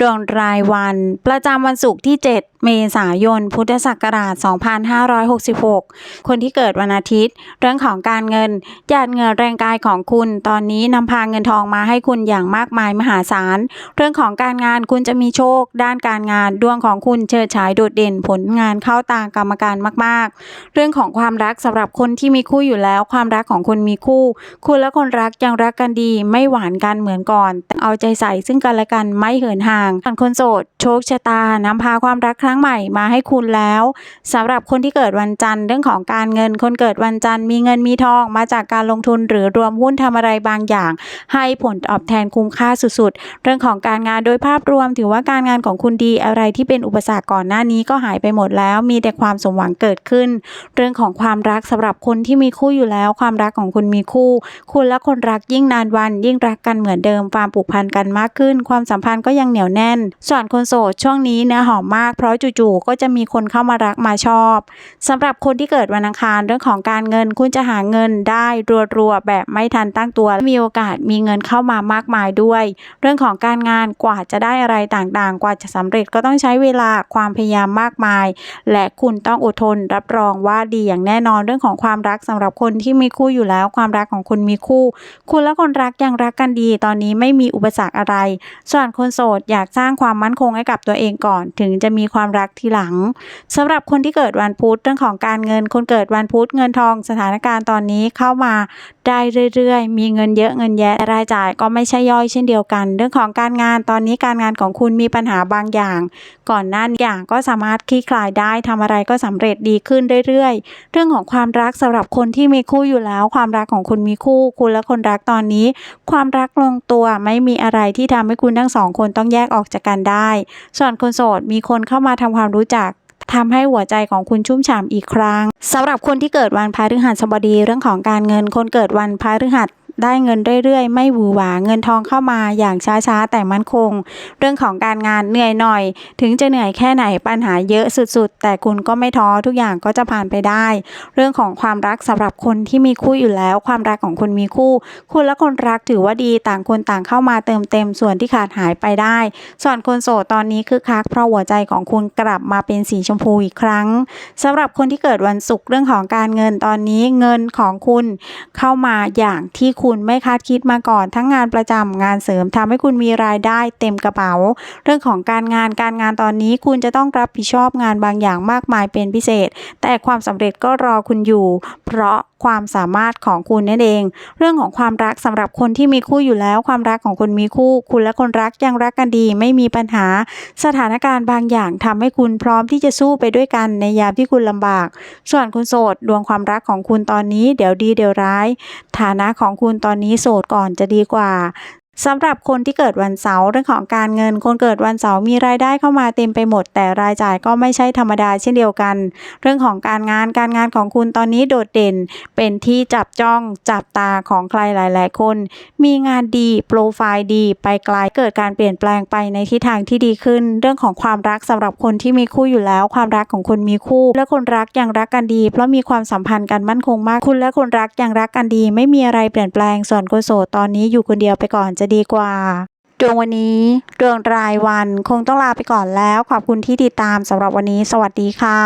ดวงรายวัน ประจำวันศุกร์ที่ 7 เมษายน พุทธศักราช 2566 คนที่เกิดวันอาทิตย์ เรื่องของการเงินหยาดเงื่อแรงกายของคุณ ตอนนี้นำพาเงินทองมาให้คุณอย่างมากมายมหาศาล เรื่องของการงานคุณจะมีโชค ด้านการงานดวงของคุณเชิดฉายโดดเด่นผลงานเข้าตากรรมการมาก ๆ เรื่องของความรักสำหรับคนที่มีคู่อยู่แล้ว ความรักของคนมีคู่ คุณและคนรักยังรักกันดี ไม่หวานกันเหมือนก่อน เอาใจใส่ซึ่งกันและกันไม่เหินห่างส่วนคนโสดโชคชะตานำพาความรักครั้งใหม่มาให้คุณแล้วสำหรับคนที่เกิดวันจันทร์เรื่องของการเงินคนเกิดวันจันทร์มีเงินมีทองมาจากการลงทุนหรือรวมหุ้นทำอะไรบางอย่าง ให้ผลตอบแทนคุ้มค่าสุดๆ เรื่องของการงานโดยภาพรวม ถือว่าการงานของคุณดีอะไรที่เป็นอุปสรรคก่อนหน้านี้ก็หายไปหมดแล้ว มีแต่ความสมหวังเกิดขึ้น เรื่องของความรักสำหรับคนที่มีคู่อยู่แล้ว ความรักของคุณมีคู่ คุณและคนรักยิ่งนานวัน ยิ่งรักกันเหมือนเดิมความผูกพันกันมากขึ้น ความสัมพันธ์ก็ยังเหนียวแน่น ส่วนคนโสดช่วงนี้เนื้อหอมมาก เพราะจู่ๆก็จะมีคนเข้ามารักมาชอบสำหรับคนที่เกิดวันอังคารเรื่องของการเงินคุณจะหาเงินได้รัวๆแบบไม่ทันตั้งตัวมีโอกาสมีเงินเข้ามามากมายด้วย เรื่องของการงานกว่าจะได้อะไรต่างๆ กว่าจะสำเร็จก็ต้องใช้เวลาความพยายามมากมาย และคุณต้องอดทนรับรองว่าดีอย่างแน่นอนเรื่องของความรักสำหรับคนที่มีคู่อยู่แล้วความรักของคุณมีคู่ คุณและคนรักยังรักกันดี ตอนนี้ไม่มีอุปสรรคอะไร ส่วนคนโสดอย่ากสร้างความมั่นคงให้กับตัวเองก่อน ถึงจะมีความรักทีหลังสำหรับคนที่เกิดวันพุธเรื่องของการเงิน คนเกิดวันพุธเงินทองสถานการณ์ตอนนี้เข้ามาได้เรื่อย ๆ มีเงินเยอะเงินแยะรายจ่ายก็ไม่ใช่ย่อยเช่นเดียวกัน เรื่องของการงานตอนนี้การงานของคุณมีปัญหาบางอย่าง ก่อนหน้าอย่างก็สามารถคลี่คลายได้ทำอะไรก็สำเร็จดีขึ้นเรื่อยๆ เรื่องของความรักสำหรับคนที่มีคู่อยู่แล้ว ความรักของคุณมีคู่ คุณและคนรักตอนนี้ ความรักลงตัวไม่มีอะไรที่ทำให้คุณทั้งสองคนต้องแยกออกจากกันได้ ส่วนคนโสดมีคนเข้ามาทำความรู้จักทำให้หัวใจของคุณชุ่มฉ่ำอีกครั้งสำหรับคนที่เกิดวันพฤหัสบดีเรื่องของการเงิน คนเกิดวันพฤหัส ได้เงินเรื่อยๆ ไม่หวือหวาเงินทองเข้ามาอย่างช้าๆ แต่มั่นคง เรื่องของการงานเหนื่อยหน่อย ถึงจะเหนื่อยแค่ไหนปัญหาเยอะสุดๆ แต่คุณก็ไม่ท้อทุกอย่างก็จะผ่านไปได้ เรื่องของความรักสำหรับคนที่มีคู่อยู่แล้ว ความรักของคุณมีคู่ คุณและคนรักถือว่าดีต่างคนต่างเข้ามาเติมเต็มส่วนที่ขาดหายไปได้ ส่วนคนโสดตอนนี้คือคักเพราะหัวใจของคุณกลับมาเป็นสีชมพูอีกครั้งสำหรับคนที่เกิดวันศุกร์เรื่องของการเงินตอนนี้เงินของคุณเข้ามาอย่างที่คุณณไม่คาดคิดมาก่อนทั้งงานประจำงานเสริมทำให้คุณมีรายได้เต็มกระเป๋า เรื่องของการงานการงานตอนนี้คุณจะต้องรับผิดชอบงานบางอย่างมากมายเป็นพิเศษ แต่ความสำเร็จก็รอคุณอยู่ เพราะความสามารถของคุณนั่นเอง เรื่องของความรักสำหรับคนที่มีคู่อยู่แล้ว ความรักของคุณมีคู่ คุณและคนรักยังรักกันดี ไม่มีปัญหา สถานการณ์บางอย่างทำให้คุณพร้อมที่จะสู้ไปด้วยกันในยามที่คุณลำบาก ส่วนคุณโสดดวงความรักของคุณตอนนี้ เดี๋ยวดีเดี๋ยวร้าย ฐานะของคุณตอนนี้โสดก่อนจะดีกว่า สำหรับคนที่เกิดวันเสาร์เรื่องของการเงิน คนเกิดวันเสาร์มีรายได้เข้ามาเต็มไปหมด แต่รายจ่ายก็ไม่ใช่ธรรมดาเช่นเดียวกัน เรื่องของการงานการงานของคุณตอนนี้โดดเด่น เป็นที่จับจ้องจับตาของใครหลาย ๆ คน มีงานดีโปรไฟล์ดี ไปไกลเกิดการเปลี่ยนแปลงไปในทิศทางที่ดีขึ้น เรื่องของความรักสำหรับคนที่มีคู่อยู่แล้ว ความรักของคุณมีคู่ และคนรักยังรักกันดี เพราะมีความสัมพันธ์กันมั่นคงมากคุณและคนรักยังรักกันดี ไม่มีอะไรเปลี่ยนแปลงส่วนคนโสดตอนนี้อยู่คนเดียวไปก่อนจะดีกว่าดวงวันนี้ดวงรายวันคงต้องลาไปก่อนแล้ว ขอบคุณที่ติดตามสำหรับวันนี้ สวัสดีค่ะ